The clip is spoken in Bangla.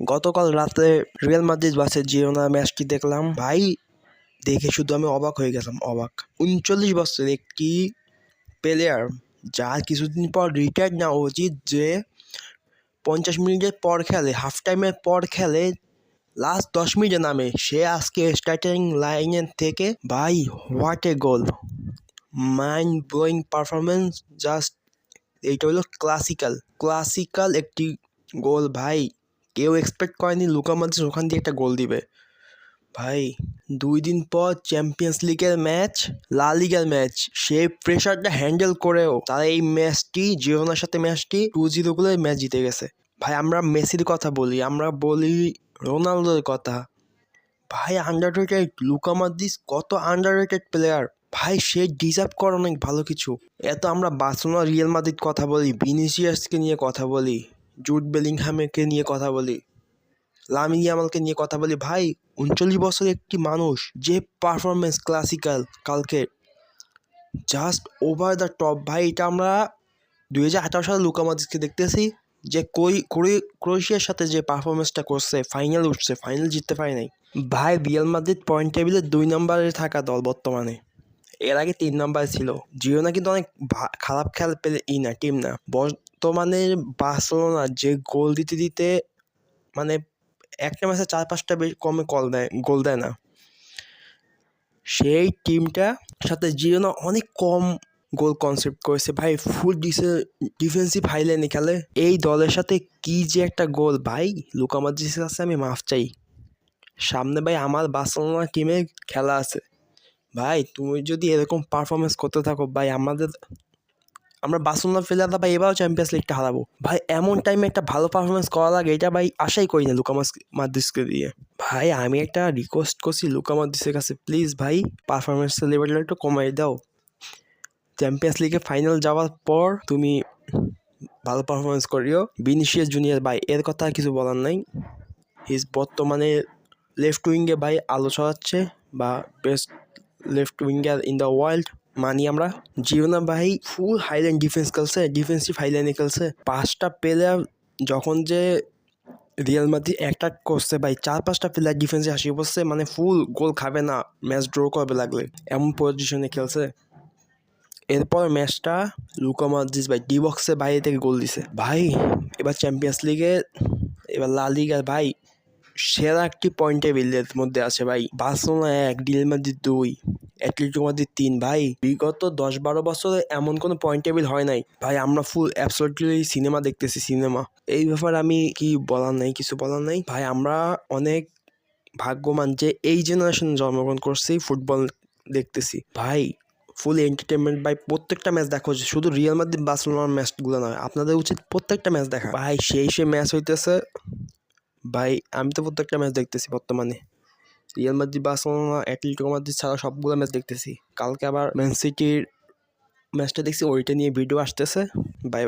গতকাল রাতে রিয়াল মাদ্রিদ বাসে জিরোনা ম্যাচটি দেখলাম। ভাই, দেখে শুধু আমি অবাক হয়ে গেলাম, অবাক। উনচল্লিশ বছরের একটি প্লেয়ার যার কিছুদিন পর রিটায়ার নেওয়া উচিত যে পঞ্চাশ মিনিটের পর খেলে হাফ টাইমের পর খেলে লাস্ট দশ মিনিটে নামে। সে আজকে স্টার্টিং লাইনের থেকে, ভাই what a goal mind blowing performance just এইটা হলো ক্লাসিক্যাল ক্লাসিক্যাল একটি গোল ভাই। কেউ এক্সপেক্ট করেনি লুকা মডরিচ ওখান দিয়ে একটা গোল দিবে। ভাই, দুই দিন পর চ্যাম্পিয়ন্স লিগের ম্যাচ লা লিগার ম্যাচ সেই প্রেশারটা হ্যান্ডেল করেও তারা এই ম্যাচটি জিরোনার সাথে ম্যাচটি টু জিরো করে ম্যাচ জিতে গেছে। ভাই, আমরা মেসির কথা বলি, আমরা বলি রোনালদোর কথা। ভাই আন্ডার রেটেড লুকা মডরিচ কত আন্ডার রেটেড প্লেয়ার ভাই, সে ডিজার্ভ করে অনেক ভালো কিছু। এত আমরা বার্সেলোনা রিয়েল মাদ্রিদ কথা বলি ভিনিসিয়াসকে নিয়ে কথা বলি। জুট বেলিংহামকে নিয়ে কথা বলি। লামিন ইয়ামালকে নিয়ে কথা বলি, ভাই, উনচল্লিশ বছরের একটি মানুষ, যে পারফরমেন্স ক্লাসিক্যাল কালকে। জাস্ট ওভার দ্য টপ ভাই, এটা আমরা দুই হাজার আঠারো সালে লুকা মডরিচকে দেখতেছি, যে কই ক্রোয়ে- ক্রোয়েশিয়ার সাথে যে পারফরমেন্সটা করছে ফাইনাল উঠছে ফাইনাল জিততে পারে নাই। ভাই রিয়াল মাদ্রিদ পয়েন্ট টেবিলে দুই নম্বরে থাকা দল বর্তমানে। এর আগে তিন নম্বরে ছিল। জিও না কিন্তু অনেক খারাপ খেল পেলে ই না, টিম না। বর্তমানে বার্সেলোনা যে গোল দিতে দিতে মানে একটা ম্যাচে চার, পাঁচটা বেশি কমে কল দেয় গোল দেয় না। সেই টিমটা সাথে জিওনা অনেক কম গোল কনসেপ্ট করেছে। ভাই ফুল ডিফেন্সিভ হাইলাইনে খেলে। এই দলের সাথে কি যে একটা গোল ভাই, লুকা মডরিচের কাছে আমি মাফ চাই। সামনে ভাই আমার বার্সেলোনা টিমে খেলা আছে। ভাই, তুমি যদি এরকম পারফরমেন্স করতে থাকো, ভাই, আমাদের আমরা বার্সেলোনা প্লেয়াররা ভাই, এবারও চ্যাম্পিয়ন্স লিগটা হারাবো। ভাই, এমন টাইমে একটা ভালো পারফরমেন্স করা লাগে এটা ভাই আশাই করি না লুকা মাদ্রিসকে দিয়ে। ভাই, আমি একটা রিকোয়েস্ট করছি লুকা মাদ্রিসের কাছে প্লিজ ভাই পারফরমেন্সের লেভেলটা একটু কমাই দাও। চ্যাম্পিয়ন্স লিগে ফাইনাল যাওয়ার পর তুমি ভালো পারফরমেন্স করিও। বিনিশিয়াস জুনিয়র ভাই, এর কথা কিছু বলার নাই। হিজ বর্তমানে লেফট উইঙ্গে ভাই আলো ছড়াচ্ছে, বা best left winger in the world মানি আমরা। জিওনা ভাই ফুল হাইল্যান্ড ডিফেন্স খেলছে ডিফেন্সিভ হাইল্যান্ডে খেলছে। পাঁচটা প্লেয়ার যখন যে রিয়াল মাদ্রিদ অ্যাটাক করছে ভাই, চার পাঁচটা প্লেয়ার ডিফেন্সে হাসি পড়ছে মানে ফুল গোল খাবে না ম্যাচ ড্র করবে লাগলে। এমন পজিশনে খেলছে। এরপর ম্যাচটা লুকা মডরিচ ভাই ডি বক্সে বাইরে থেকে গোল দিছে। ভাই, এবার চ্যাম্পিয়ন্স লিগে এবার লা লিগার ভাই, সেরা একটি পয়েন্টে টেবিলের মধ্যে আছে ভাই। বার্সেলোনা এক ডিল মাদ্রিদ দুই। অ্যাটলেটিকো মাদ্রিদ তিন, ভাই। বিগত দশ বারো বছরে এমন কোনো পয়েন্ট টেবিল হয় নাই। ভাই, আমরা ফুল অ্যাবসোলুটলি সিনেমা দেখতেছি সিনেমা এই ব্যাপারে আমি কি বলার নাই, কিছু বলার নাই। ভাই, আমরা অনেক ভাগ্যবান যে এই জেনারেশন জন্মগ্রহণ করছি ফুটবল দেখতেছি। ভাই ফুল এন্টারটেনমেন্ট ভাই প্রত্যেকটা ম্যাচ দেখা শুধু রিয়াল মাদ্রিদ বার্সেলোনার ম্যাচগুলো নয়, আপনাদের উচিত প্রত্যেকটা ম্যাচ দেখা। ভাই, সেই সেই ম্যাচ হইতেছে, ভাই, আমি তো প্রত্যেকটা ম্যাচ দেখতেছি বর্তমানে। Real Madrid Barcelona Atletico Madrid ছাড়া সবগুলো ম্যাচ দেখতেছি। কালকে আবার ম্যান সিটির ম্যাচটা দেখছি, ওইটা নিয়ে ভিডিও আসতেছে। বাই